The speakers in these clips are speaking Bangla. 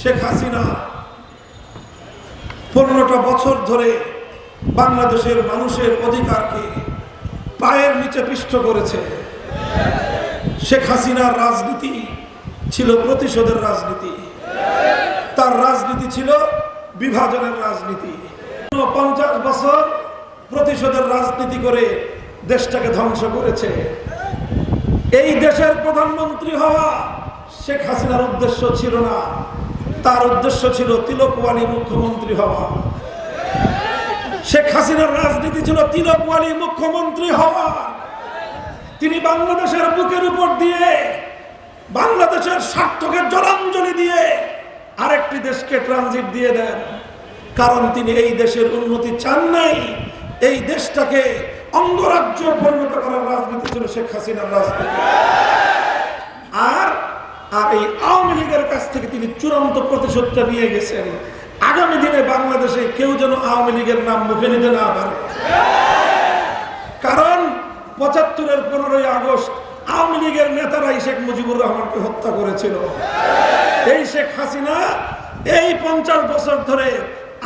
শেখ হাসিনা পনেরোটা বছর ধরে বাংলাদেশের মানুষের অধিকারকে পায়ের নিচে পিষ্ট করেছে। শেখ হাসিনার রাজনীতি ছিল প্রতিশোধের রাজনীতি। তার রাজনীতি ছিল বিভাজনের রাজনীতি। পঞ্চাশ বছর প্রতিশোধের রাজনীতি করে দেশটাকে ধ্বংস করেছে। এই দেশের প্রধানমন্ত্রী হওয়া শেখ হাসিনার উদ্দেশ্য ছিল না তার উদ্দেশ্য ছিল তিলকওয়ালি মুখ্যমন্ত্রী হওয়া। শেখ হাসিনার রাজনীতি ছিল তিলকওয়ালি মুখ্যমন্ত্রী হওয়া। তিনি বাংলাদেশের বুকের উপর দিয়ে, বাংলাদেশের স্বার্থকে জলাঞ্জলি দিয়ে আরেকটি দেশকে ট্রানজিট দিয়ে দেন। কারণ তিনি এই দেশের উন্নতি চান নাই। এই দেশটাকে অঙ্গরাজ্য পরিণত করার রাজনীতি ছিল শেখ হাসিনার রাজনীতি। আর এই আওয়ামী লীগের কাছ থেকে তিনি চূড়ান্ত প্রতিশোধটা নিয়ে গেছেন। আগামী দিনে বাংলাদেশে কেউ যেন আওয়ামী লীগের নাম মুখে নিতে না পারে। কারণ পঁচাত্তরের পনেরোই আগস্ট আওয়ামী লীগের নেতারাই শেখ মুজিবুর রহমানকে হত্যা করেছিল। এই শেখ হাসিনা এই পঞ্চাশ বছর ধরে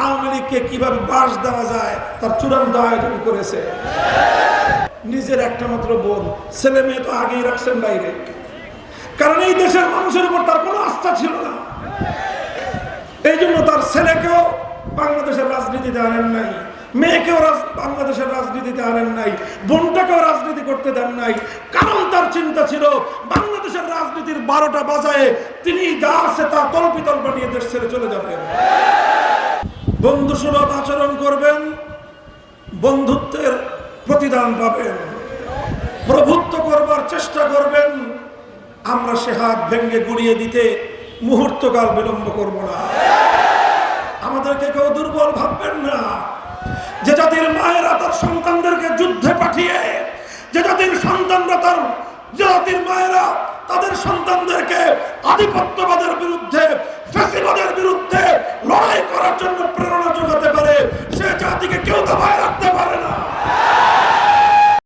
আওয়ামী লীগকে কীভাবে বাস দেওয়া যায় তার চূড়ান্ত আয়োজন করেছে। নিজের একটা মাত্র বোন, ছেলে মেয়ে তো আগেই রাখছেন বাইরে। কারণ এই দেশের মানুষের উপর তার কোনো আস্থা ছিল না। এই জন্য তার ছেলেকেও বাংলাদেশের রাজনীতিতে আনেন নাই, মেয়েকেও বাংলাদেশের রাজনীতিতে আনেন নাই, বোনটাকেও রাজনীতি করতে দেন নাই। কারণ তার চিন্তা ছিল, বাংলাদেশের রাজনীতির বারোটা বাজায় তিনি যা আছে তা তল্পিতল বানিয়ে দেশ ছেড়ে চলে যাবেন। বন্ধু সুলভ আচরণ করবেন, বন্ধুত্বের প্রতিদান পাবেন। প্রভুত্ব করবার চেষ্টা করবেন আমরা সে হাত ভেঙ্গে গুড়িয়ে দিতে মুহূর্তকাল বিলম্ব করব না। আমাদেরকে কেউ দুর্বল ভাববেন না। যে জাতির মায়েরা তার সন্তানদেরকে যুদ্ধে পাঠিয়ে, যে জাতির সন্তানরা তার জাতির মায়েরা তাদের সন্তানদেরকে আধিপত্যবাদের